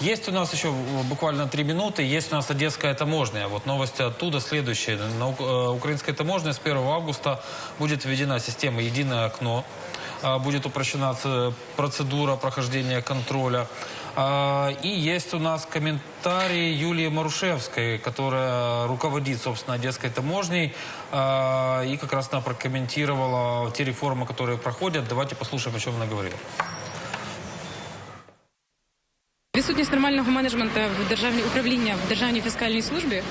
Есть у нас еще э, буквально три минуты, есть у нас Одесская таможня. Вот новости оттуда следующие. На ук- э, украинской таможне с 1 августа будет введена система «Единое окно». А, Будет упрощена ц- процедура прохождения контроля. А, И есть у нас комментарий Юлии Марушевской, которая руководит, собственно, Одесской таможней. А, И как раз она прокомментировала те реформы, которые проходят. Давайте послушаем, о чем она говорила. Відсутність нормального менеджменту в державній управління в державній фіскальній службі.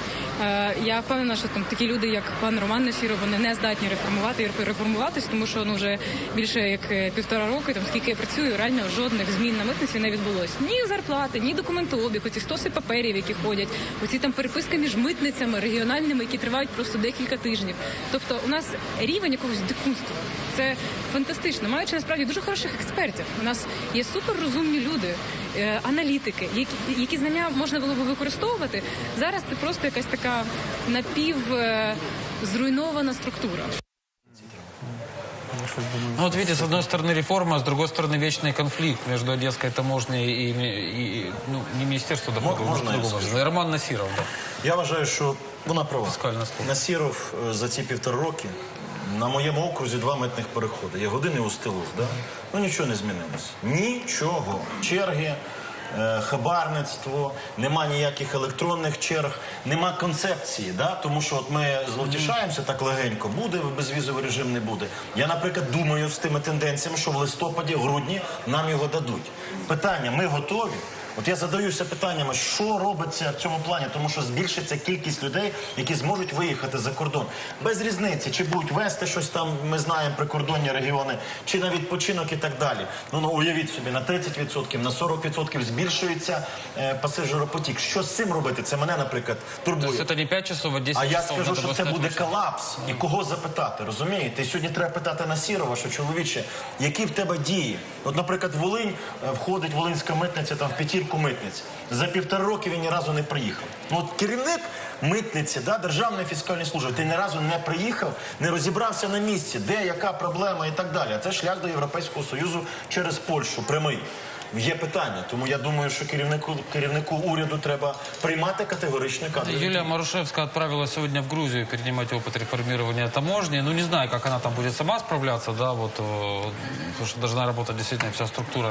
Е, я впевнена, що там такі люди, як пан Роман Насіров, вони не здатні реформувати і реформуватись, тому що ну вже більше як е, півтора року, там скільки я працюю, реально жодних змін на митниці не відбулось. Ні зарплати, ні документообіг, оці стоси паперів, які ходять, оці там переписки між митницями регіональними, які тривають просто декілька тижнів. Тобто, у нас рівень якогось дикунства. Це фантастично. Маючи насправді дуже хороших експертів. У нас є суперрозумні люди, е, аналітики, які, які знання можна було би використовувати. Зараз це просто якась така напів е, зруйнована структура. Ну, вот видите, с одной стороны реформа, а с другой стороны вечный конфликт между Одесской таможней и, и- и, ну, не Министерство дохода, Мож- можна я другого. скажу? Роман Насиров, да. Я вважаю, що вона права. Фіскальна служба. Насіров е, за ці півтора роки на моєму окрузі два митних переходи. Є години у стилу. Да? Ну нічого не змінилось. Нічого. Черги. е, Хабарництво, нема ніяких електронних черг, нема концепції, да? тому що от ми зловтішаємося так легенько, буде безвізовий режим, не буде. Я, наприклад, думаю з тими тенденціями, що в листопаді, грудні нам його дадуть. Питання: ми готові? От я задаюся питаннями, що робиться в цьому плані, тому що збільшиться кількість людей, які зможуть виїхати за кордон. Без різниці, чи будуть вести щось там, ми знаємо, прикордонні регіони, чи на відпочинок і так далі. Ну, ну уявіть собі, на 30%, на 40% збільшується е, пасажиропотік. Що з цим робити? Це мене, наприклад, турбує. это не 5 часов, а 10 А я часов. скажу, що це буде колапс. І кого запитати, розумієте? І сьогодні треба питати на Сірова, що чоловіче, які в тебе дії? От, наприклад, Волинь е, входить Волинська митниця там в п'ятірку митниць. За півтора роки він ні разу не приїхав. Ну от керівник митниці, да, Державної фіскальної служби, ти ні разу не приїхав, не розібрався на місці, де яка проблема і так далі. А це шлях до Європейського Союзу через Польщу, прямий. Є питання, тому я думаю, що керівнику керівнику уряду треба приймати категоричний кадр. Юлия Марушевская отправилась сегодня в Грузию перенимать опыт реформирования таможни. Ну, не знаю, как она там будет сама справляться, да, вот, потому что должна работать действительно вся структура